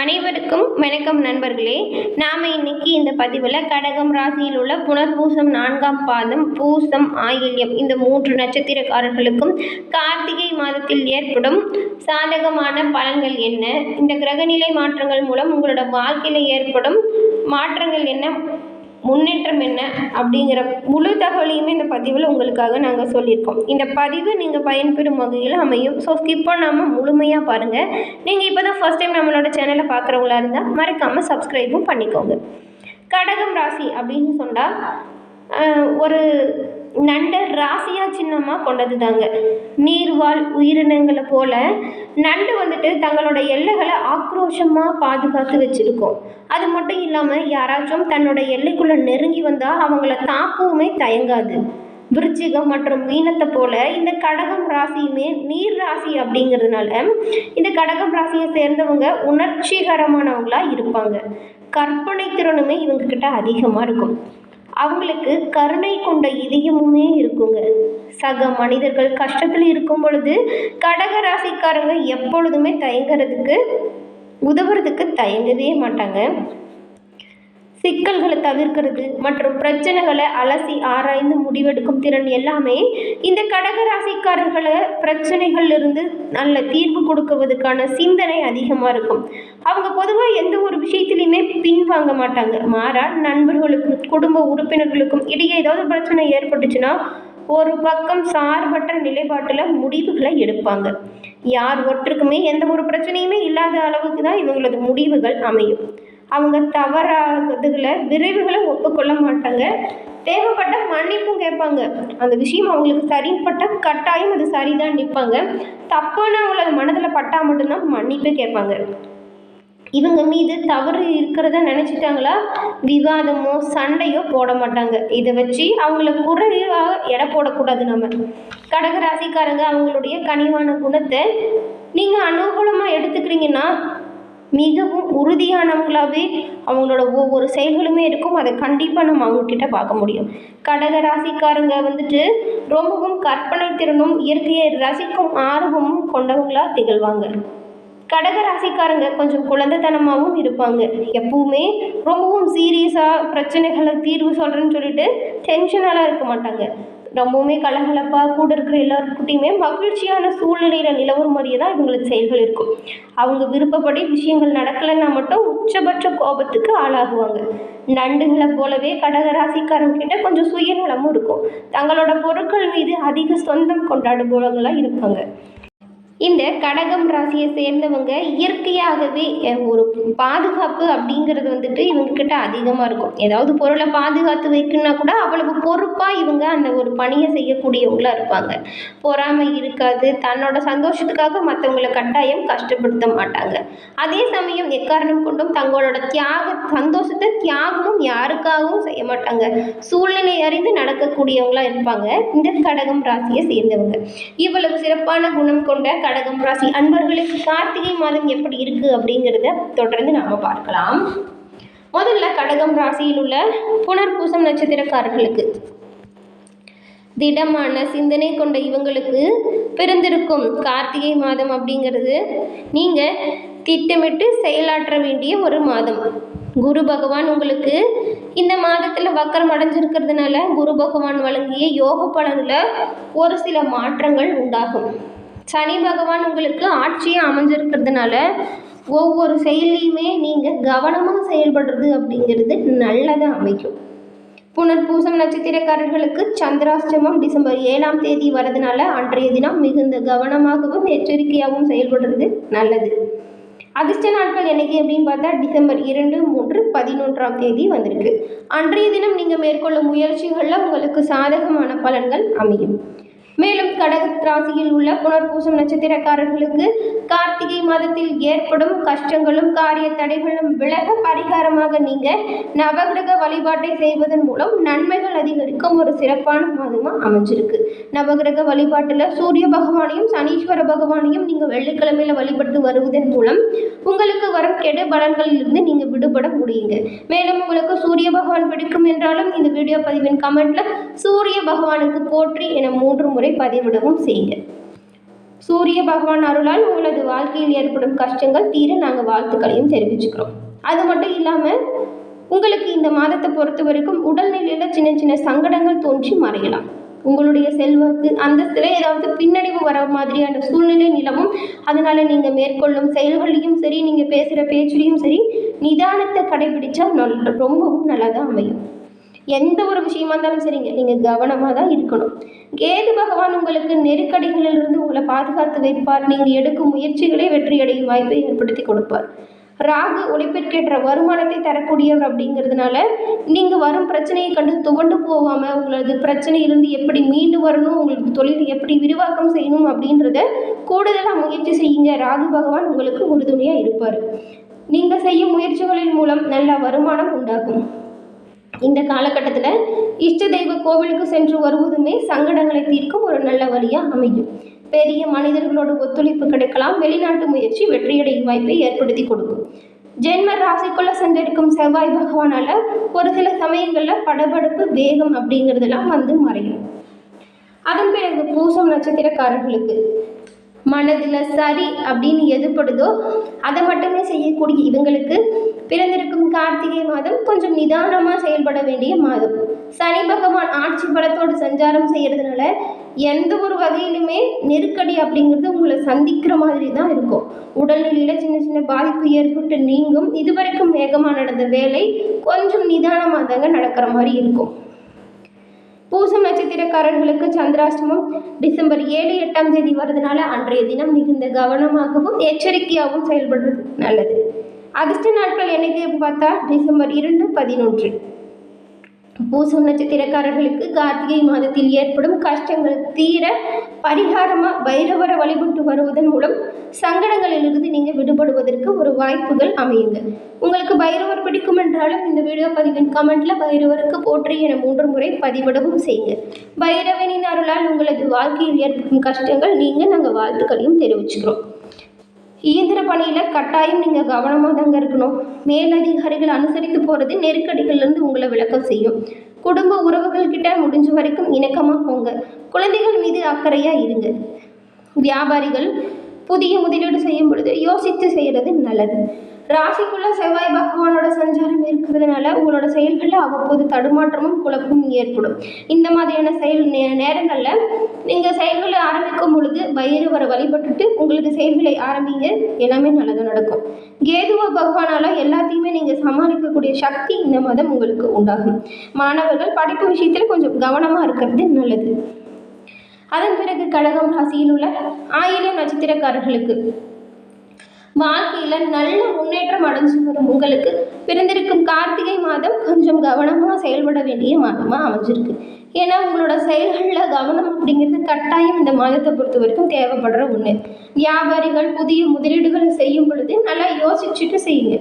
அனைவருக்கும் வணக்கம் நண்பர்களே. நாம் இன்னைக்கு இந்த பதிவில் கடகம் ராசியில் உள்ள புனர்பூசம் நான்காம் பாதம் பூசம் ஆயில்யம் இந்த மூன்று நட்சத்திரக்காரர்களுக்கும் கார்த்திகை மாதத்தில் ஏற்படும் சாதகமான பலன்கள் என்ன? இந்த கிரகநிலை மாற்றங்கள் மூலம் உங்களோட வாழ்க்கையில் ஏற்படும் மாற்றங்கள் என்ன? முன்னேற்றம் என்ன அப்படிங்கிற முழு தகவலையுமே இந்த பதிவில் உங்களுக்காக நாங்கள் சொல்லியிருக்கோம். இந்த பதிவு நீங்கள் பயன்பெறும் வகையில் அமையும். ஸோ ஸ்கிப் பண்ணாமல் முழுமையாக பாருங்கள் நீங்கள் இப்போ தான் ஃபஸ்ட் டைம் நம்மளோட சேனலை பார்க்குறவங்களா இருந்தால் மறக்காமல் சப்ஸ்கிரைபும் பண்ணிக்கோங்க. கடகம் ராசி அப்படின்னு சொன்னால் ஒரு நண்டை ராசி சின்னமாக கொண்டது தாங்க நீர்வாழ் உயிரினங்களை போல நண்டு வந்துட்டு தங்களோட எல்லைகளை ஆக்ரோஷமாக பாதுகாத்து வச்சுருக்கோம். அது மட்டும் இல்லாமல் யாராச்சும் தன்னோட எல்லைக்குள்ளே நெருங்கி வந்தால் அவங்கள தாக்கவுமே தயங்காது. விருச்சிகம் மற்றும் மீனத்தை போல இந்த கடகம் ராசியுமே நீர் ராசி அப்படிங்கிறதுனால இந்த கடகம் ராசியை சேர்ந்தவங்க உணர்ச்சிகரமானவங்களா இருப்பாங்க. கற்பனை திறனுமே இவங்க கிட்ட அதிகமாக இருக்கும். அவங்களுக்கு கருணை கொண்ட இதயமுமே இருக்குங்க. சக மனிதர்கள் கஷ்டத்தில் இருக்கும் பொழுது கடக ராசிக்காரங்க எப்பொழுதுமே தயங்குறதுக்கு உதவுறதுக்கு தயங்கவே மாட்டாங்க. சிக்கல்களை தவிர்க்கிறது மற்றும் பிரச்சனைகளை அலசி ஆராய்ந்து முடிவெடுக்கும் திறன் எல்லாமே இந்த கடக ராசிக்காரர்களை பிரச்சனைகள்லேருந்து நல்ல தீர்வு கொடுக்குவதற்கான சிந்தனை அதிகமாக இருக்கும். அவங்க பொதுவாக எந்த ஒரு விஷயத்துலையுமே பின்வாங்க மாட்டாங்க. மாறா நண்பர்களுக்கும் குடும்ப உறுப்பினர்களுக்கும் இடையே ஏதாவது பிரச்சனை ஏற்பட்டுச்சுன்னா ஒரு பக்கம் சார்பற்ற நிலைப்பாட்டில் முடிவுகளை எடுப்பாங்க. யார் ஒருத்தருக்குமே எந்த ஒரு பிரச்சனையுமே இல்லாத அளவுக்கு தான் இவங்களது முடிவுகள் அமையும். அவங்க தவறாகிறதுல விரைவுகளை ஒப்புக்கொள்ள மாட்டாங்க. தேவைப்பட்ட மன்னிப்பும் கேட்பாங்க. அந்த விஷயம் அவங்களுக்கு சரிப்பட்ட கட்டாயம் அது சரிதான் நிற்பாங்க. தப்பான அவங்கள மனதில் பட்டா மட்டும்தான் மன்னிப்பே கேட்பாங்க. இவங்க மீது தவறு இருக்கிறத நினச்சிட்டாங்களா? விவாதமோ சண்டையோ போட மாட்டாங்க. இதை வச்சு அவங்கள குறைவாக எடை போடக்கூடாது நம்ம. கடகராசிக்காரங்க அவங்களுடைய கனிவான குணத்தை நீங்கள் அனுகூலமாக எடுத்துக்கிறீங்கன்னா மிகவும் உறுதியானவங்களாகவே அவங்களோட ஒவ்வொரு செயல்களுமே இருக்கும். அதை கண்டிப்பாக நம்ம அவங்கக்கிட்ட பார்க்க முடியும். கடக ராசிக்காரங்க வந்துட்டு ரொம்பவும் கற்பனை திறனும் இயற்கையை ரசிக்கும் ஆர்வமும் கொண்டவங்களாக திகழ்வாங்க. கடக ராசிக்காரங்க கொஞ்சம் குழந்தைத்தனமாகவும் இருப்பாங்க. எப்பவுமே ரொம்பவும் சீரியஸாக பிரச்சனைகளை தீர்வு சொல்கிறேன்னு சொல்லிட்டு டென்ஷனாலாம் இருக்க மாட்டாங்க. ரொம்பவுமே கலகலப்பாக கூட இருக்கிற எல்லாருக்கிட்டையுமே மகிழ்ச்சியான சூழ்நிலையில் நிலவரும் மாதிரியே தான் இவங்களுக்கு செயல்கள் இருக்கும். அவங்க விருப்பப்படி விஷயங்கள் நடக்கலைன்னா மட்டும் உச்சபட்ச கோபத்துக்கு ஆளாகுவாங்க. நண்டுகளை போலவே கடகராசிக்காரங்கிட்ட கொஞ்சம் சுயநலமும் இருக்கும். தங்களோட பொருட்கள் மீது அதிக சொந்தம் கொண்டாடுபவங்களாக இருப்பாங்க. இந்த கடகம் ராசியை சேர்ந்தவங்க இயற்கையாகவே ஒரு பாதுகாப்பு அப்படிங்கிறது வந்துட்டு இவங்கக்கிட்ட அதிகமாக இருக்கும். ஏதாவது பொருளை பாதுகாத்து வைக்கணும்னா கூட அவ்வளவு பொறுப்பாக இவங்க அந்த ஒரு பணியை செய்யக்கூடியவங்களாக இருப்பாங்க. பொறாமை இருக்காது. தன்னோட சந்தோஷத்துக்காக மற்றவங்களை கட்டாயம் கஷ்டப்படுத்த மாட்டாங்க. அதே சமயம் எக்காரணம் கொண்டும் தங்களோட தியாக சந்தோஷத்தை தியாகமும் யாருக்காகவும் செய்ய மாட்டாங்க. சூழ்நிலை அறிந்து நடக்கக்கூடியவங்களாக இருப்பாங்க. இந்த கடகம் ராசியை சேர்ந்தவங்க. இவ்வளவு சிறப்பான குணம் கொண்ட கடகம் ராசி அன்பர்களுக்கு கார்த்திகை மாதம் எப்படி இருக்கு அப்படிங்கிறத தொடர்ந்து நாம பார்க்கலாம். முதல்ல கடகம் ராசியில் உள்ள புனர்பூசம் நட்சத்திரக்காரர்களுக்கு. திடமான சிந்தனை கொண்ட இவங்களுக்கு பிறந்திருக்கும் கார்த்திகை மாதம் அப்படிங்கிறது நீங்கள் திட்டமிட்டு செயலாற்ற வேண்டிய ஒரு மாதம். குரு பகவான் உங்களுக்கு இந்த மாதத்தில் வக்கரம் அடைஞ்சிருக்கிறதுனால குரு பகவான் வழங்கிய யோக பலனில் ஒரு சில மாற்றங்கள் உண்டாகும். சனி பகவான் உங்களுக்கு ஆட்சியை அமைஞ்சிருக்கிறதுனால ஒவ்வொரு செயல்லையுமே நீங்கள் கவனமாக செயல்படுறது அப்படிங்கிறது நல்லதாக அமைக்கும். புனர்பூசம் நட்சத்திரக்காரர்களுக்கு சந்திராஷ்டமம் டிசம்பர் ஏழாம் தேதி வரதுனால அன்றைய தினம் மிகுந்த கவனமாகவும் எச்சரிக்கையாகவும் செயல்படுறது நல்லது. அதிர்ஷ்ட நாட்கள் என்னைக்கு அப்படின்னு பார்த்தா டிசம்பர் இரண்டு மூன்று பதினொன்றாம் தேதி வந்திருக்கு. அன்றைய தினம் நீங்கள் மேற்கொள்ளும் முயற்சிகளில் உங்களுக்கு சாதகமான பலன்கள் அமையும். மேலும் கடக ராசியில் உள்ள புனர்பூசம் நட்சத்திரக்காரர்களுக்கு கார்த்திகை மாதத்தில் ஏற்படும் கஷ்டங்களும் காரிய தடைகளும் விலக பரிகாரமாக நீங்க நவகிரக வழிபாட்டை செய்வதன் மூலம் நன்மைகள் அதிகரிக்கும் ஒரு சிறப்பான மாதமாக அமைஞ்சிருக்கு. நவகிரக வழிபாட்டில் சூரிய பகவானையும் சனீஸ்வர பகவானையும் நீங்க வெள்ளிக்கிழமையில வழிபட்டு வருவதன் மூலம் உங்களுக்கு வரும் கெடு பலன்களிலிருந்து நீங்க விடுபட முடியுங்க. மேலும் உங்களுக்கு சூரிய பகவான் பிடிக்கும் என்றாலும் இந்த வீடியோ பதிவின் கமெண்ட்ல சூரிய பகவானுக்கு போற்றி என மூன்று முறை பதிவிடவும் செய்யுங்க சூரிய பகவான் அருளால் உங்களது வாழ்க்கையில் ஏற்படும் கஷ்டங்கள் தீர நாங்கள் வாழ்த்துக்களையும் தெரிவிச்சுக்கிறோம். அது மட்டும் இல்லாமல் உங்களுக்கு இந்த மாதத்தை பொறுத்த வரைக்கும் உடல்நிலையில் சின்ன சின்ன சங்கடங்கள் தோன்றி மறையலாம். உங்களுடைய செல்வாக்கு அந்தஸ்தில் ஏதாவது பின்னடைவு வர மாதிரியான சூழ்நிலை நிலவும். அதனால் நீங்கள் மேற்கொள்ளும் செயல்களையும் சரி நீங்கள் பேசுகிற பேச்சுலையும் சரி நிதானத்தை கடைபிடிச்சா நல் ரொம்பவும் நல்லா தான் அமையும். எந்த ஒரு விஷயமா இருந்தாலும் சரிங்க நீங்கள் கவனமாக தான் இருக்கணும். கேது பகவான் உங்களுக்கு நெருக்கடிகளிலிருந்து உங்களை பாதுகாத்து வைப்பார். நீங்கள் எடுக்கும் முயற்சிகளே வெற்றியடையும் வாய்ப்பை ஏற்படுத்தி கொடுப்பார். ராகு உழைப்பிற்கேற்ற வருமானத்தை தரக்கூடியவர் அப்படிங்கிறதுனால நீங்கள் வரும் பிரச்சனையை கண்டு துவண்டு போகாமல் உங்களது பிரச்சனையிலிருந்து எப்படி மீண்டு வரணும் உங்களுக்கு தொழில் எப்படி விரிவாக்கம் செய்யணும் அப்படின்றத கூடுதலாக முயற்சி செய்யுங்க. ராகு பகவான் உங்களுக்கு உறுதுணையாக இருப்பார். நீங்கள் செய்யும் முயற்சிகளின் மூலம் நல்ல வருமானம் உண்டாகும். இந்த காலகட்டத்தில் இஷ்ட தெய்வ கோவிலுக்கு சென்று வருவதுமே சங்கடங்களை தீர்க்கும் ஒரு நல்ல வழியாக அமையும். பெரிய மனிதர்களோட ஒத்துழைப்பு கிடைக்கலாம். வெளிநாட்டு முயற்சி வெற்றியடையும் வாய்ப்பை ஏற்படுத்தி கொடுக்கும். ஜென்ம ராசிக்குள்ள சென்றிருக்கும் செவ்வாய் பகவானால ஒரு சில சமயங்களில் படபடப்பு வேகம் அப்படிங்கிறதெல்லாம் வந்து மறையும். அதன் பிறகு பூசம் நட்சத்திரக்காரர்களுக்கு மனதில் சரி அப்படின்னு எதுப்படுதோ அதை மட்டுமே செய்யக்கூடிய இவங்களுக்கு பிறந்திருக்கும் கார்த்திகை மாதம் கொஞ்சம் நிதானமாக செயல்பட வேண்டிய மாதம். சனி பகவான் ஆட்சி பலத்தோடு சஞ்சாரம் செய்கிறதுனால எந்த ஒரு வகையிலுமே நெருக்கடி அப்படிங்கிறது உங்களை சந்திக்கிற மாதிரி தான் இருக்கும். உடல்நிலையில் சின்ன சின்ன பாதிப்பு ஏற்பட்டு நீங்கும். இதுவரைக்கும் வேகமாக நடந்த வேலை கொஞ்சம் நிதானமாக தாங்க நடக்கிற மாதிரி இருக்கும். பூசம் நட்சத்திரக்காரர்களுக்கு சந்திராஷ்டமம் டிசம்பர் ஏழு எட்டாம் தேதி வரதுனால அன்றைய தினம் மிகுந்த கவனமாகவும் எச்சரிக்கையாகவும் செயல்படுறது நல்லது. அதிர்ஷ்ட நாட்கள் என்னைக்கு பார்த்தா டிசம்பர் இரண்டு பதினொன்று. பூசம் நட்சத்திரக்காரர்களுக்கு கார்த்திகை மாதத்தில் ஏற்படும் கஷ்டங்கள் தீர பரிகாரமாக பைரவரை வழிபட்டு வருவதன் மூலம் சங்கடங்களிலிருந்து நீங்கள் விடுபடுவதற்கு ஒரு வாய்ப்புகள் அமையுங்க. உங்களுக்கு பைரவர் பிடிக்கும் என்றாலும் இந்த வீடியோ பதிவின் கமெண்ட்ல பைரவருக்கு போற்றி என மூன்று முறை பதிவிடவும் செய்யுங்க. பைரவனின் அருளால் உங்களது வாழ்க்கையில் ஏற்படும் கஷ்டங்கள் நீங்கள் நாங்கள் வாழ்த்துக்களையும் தெரிவிச்சுக்கிறோம். இயந்திர பணியில் கட்டாயம் நீங்கள் கவனமாக தாங்க இருக்கணும். மேலதிகாரிகள் அனுசரித்து போகிறது நெருக்கடிகள்லேருந்து உங்களை விளக்கம் செய்யும். குடும்ப உறவுகள்கிட்ட முடிஞ்ச வரைக்கும் இணக்கமாக போங்க. குழந்தைகள் மீது அக்கறையாக இருங்க. வியாபாரிகள் புதிய முதலீடு செய்யும் பொழுது யோசித்து செய்கிறது நல்லது. ராசிக்குள்ள செவ்வாய் பகவானோட சஞ்சாரம் இருக்கிறதுனால உங்களோட செயல்களில் அவ்வப்போது தடுமாற்றமும் குழப்பமும் ஏற்படும். இந்த மாதிரியான செயல் நே நேரங்களில் நீங்கள் செயல்களை ஆரம்பிக்கும் பொழுது வயிறு வர வழிபட்டுட்டு உங்களது செயல்களை ஆரம்பிங்க எல்லாமே நல்லதாக நடக்கும். கேதுவ பகவானால் எல்லாத்தையுமே நீங்கள் சமாளிக்கக்கூடிய சக்தி இந்த மாதம் உங்களுக்கு உண்டாகும். மாணவர்கள் படிப்பு விஷயத்தில் கொஞ்சம் கவனமாக இருக்கிறது நல்லது. அதன் பிறகு கடகம் ராசியில் உள்ள ஆயிரம் நட்சத்திரக்காரர்களுக்கு. வாழ்க்கையில் நல்ல முன்னேற்றம் அடைஞ்சு வரும் உங்களுக்கு பிறந்திருக்கும் கார்த்திகை மாதம் கொஞ்சம் கவனமாக செயல்பட வேண்டிய மாதமாக அமைஞ்சிருக்கு. ஏன்னா உங்களோட செயல்களில் கவனம் அப்படிங்கிறது கட்டாயம் இந்த மாதத்தை பொறுத்த வரைக்கும் தேவைப்படுற ஒன்று வியாபாரிகள் புதிய முதலீடுகளை செய்யும் பொழுது நல்லா யோசிச்சுட்டு செய்யுங்க.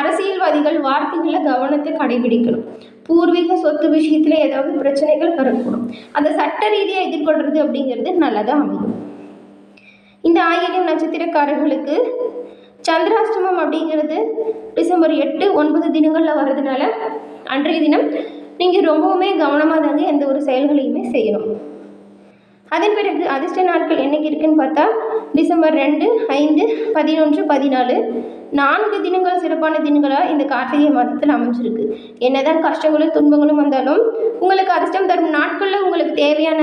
அரசியல்வாதிகள் வார்த்தைகளில் கவனத்தை கடைபிடிக்கணும். பூர்வீக சொத்து விஷயத்தில் ஏதாவது பிரச்சனைகள் வரக்கூடும். அதை சட்ட ரீதியாக எதிர்கொள்கிறது அப்படிங்கிறது நல்லதாக அமையும். இந்த ஆயிரம் நட்சத்திரக்காரர்களுக்கு சந்திராஷ்டமம் அப்படிங்கிறது டிசம்பர் எட்டு ஒன்பது தினங்களில் வர்றதுனால அன்றைய தினம் நீங்கள் ரொம்பவுமே கவனமாக தாங்க எந்த ஒரு செயல்களையுமே செய்யணும். அதன் பிறகு அதிர்ஷ்ட நாட்கள் என்னைக்கு இருக்குன்னு பார்த்தா டிசம்பர் ரெண்டு ஐந்து பதினொன்று பதினாலு. நான்கு தினங்கள் சிறப்பான தினங்களாக இந்த கார்த்திகை மாதத்தில் அமைஞ்சிருக்கு. என்னதான் கஷ்டங்களும் துன்பங்களும் வந்தாலும் உங்களுக்கு அதிர்ஷ்டம் தரும் நாட்களில் உங்களுக்கு தேவையான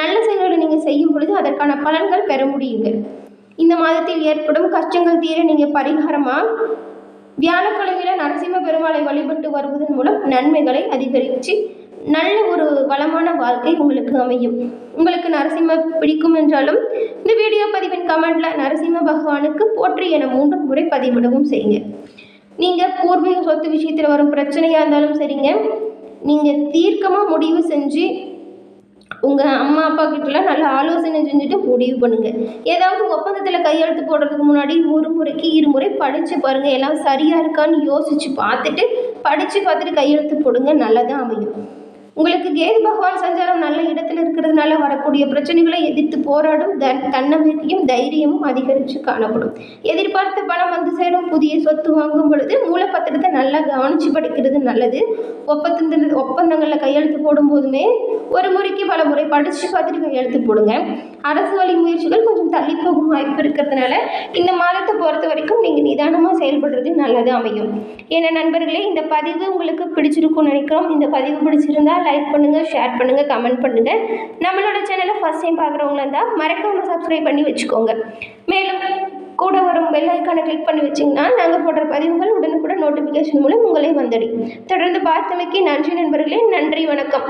நல்ல செயல்களை நீங்கள் செய்யும் பொழுது அதற்கான பலன்கள் பெற முடியுங்க. இந்த மாதத்தில் ஏற்படும் கஷ்டங்கள் தீர நீங்கள் பரிகாரமாக வியாழக்கிழமையில நரசிம்ம பெருமாளை வழிபட்டு வருவதன் மூலம் நன்மைகளை அதிகரித்து நல்ல ஒரு வளமான வாழ்க்கை உங்களுக்கு அமையும். உங்களுக்கு நரசிம்ம பிடிக்கும் என்றாலும் இந்த வீடியோ பதிவின் கமெண்ட்ல நரசிம்ம பகவானுக்கு போற்றி என மூன்று முறை பதிவிடவும் செய்யுங்க. நீங்கள் பூர்வீக சொத்து விஷயத்தில் வரும் பிரச்சனையாக இருந்தாலும் சரிங்க. நீங்கள் தீர்க்கமாக முடிவு செஞ்சு உங்கள் அம்மா அப்பா கிட்டலாம் நல்ல ஆலோசனை செஞ்சுட்டு முடிவு பண்ணுங்கள் ஏதாவது ஒப்பந்தத்தில் கையெழுத்து போடுறதுக்கு முன்னாடி ஒரு முறைக்கு இருமுறை படித்து பாருங்கள் எல்லாம் சரியாக இருக்கான்னு யோசித்து பார்த்துட்டு படித்து பார்த்துட்டு கையெழுத்து போடுங்க. நல்லதாக அமையும். உங்களுக்கு கேது பகவான் சஞ்சாரம் நல்ல இடத்துல இருக்கிறதுனால வரக்கூடிய பிரச்சனைகளை எதிர்த்து போராடும் த தன்னம்பிக்கையும் தைரியமும் அதிகரித்து காணப்படும். எதிர்பார்த்த பணம் வந்து சேரும் புதிய சொத்து வாங்கும் பொழுது மூலப்பத்திரத்தை நல்லா கவனித்து படிக்கிறது நல்லது. ஒப்பந்தத்தில் ஒப்பந்தங்களில் கையெழுத்து போடும் போதுமே ஒரு முறைக்கு பல முறை படித்து பார்த்துட்டு கையெழுத்து போடுங்க. அரசு வழி முயற்சிகள் கொஞ்சம் தள்ளி போகும் வாய்ப்பு இருக்கிறதுனால இந்த மாதத்தை பொறுத்த வரைக்கும் நீங்கள் நிதானமாக செயல்படுறது நல்லது அமையும். ஏன்னா நண்பர்களே இந்த பதிவு உங்களுக்கு பிடிச்சிருக்கும்னு நினைக்கிறோம். இந்த பதிவு பிடிச்சிருந்தால் பிடிச்சிருந்தா லைக் பண்ணுங்கள் ஷேர் பண்ணுங்கள் கமெண்ட் பண்ணுங்கள் நம்மளோட சேனலை ஃபஸ்ட் டைம் பார்க்குறவங்களா இருந்தால் மறக்காமல் சப்ஸ்கிரைப் பண்ணி வச்சுக்கோங்க. மேலும் கூட வரும் பெல் ஐக்கானை கிளிக் பண்ணி வச்சிங்கன்னா நாங்கள் போடுற பதிவுகள் உடனுக்குடன் நோட்டிஃபிகேஷன் மூலம் உங்களே வந்தடையும். தொடர்ந்து பார்த்தமைக்கு நன்றி நண்பர்களே நன்றி வணக்கம்.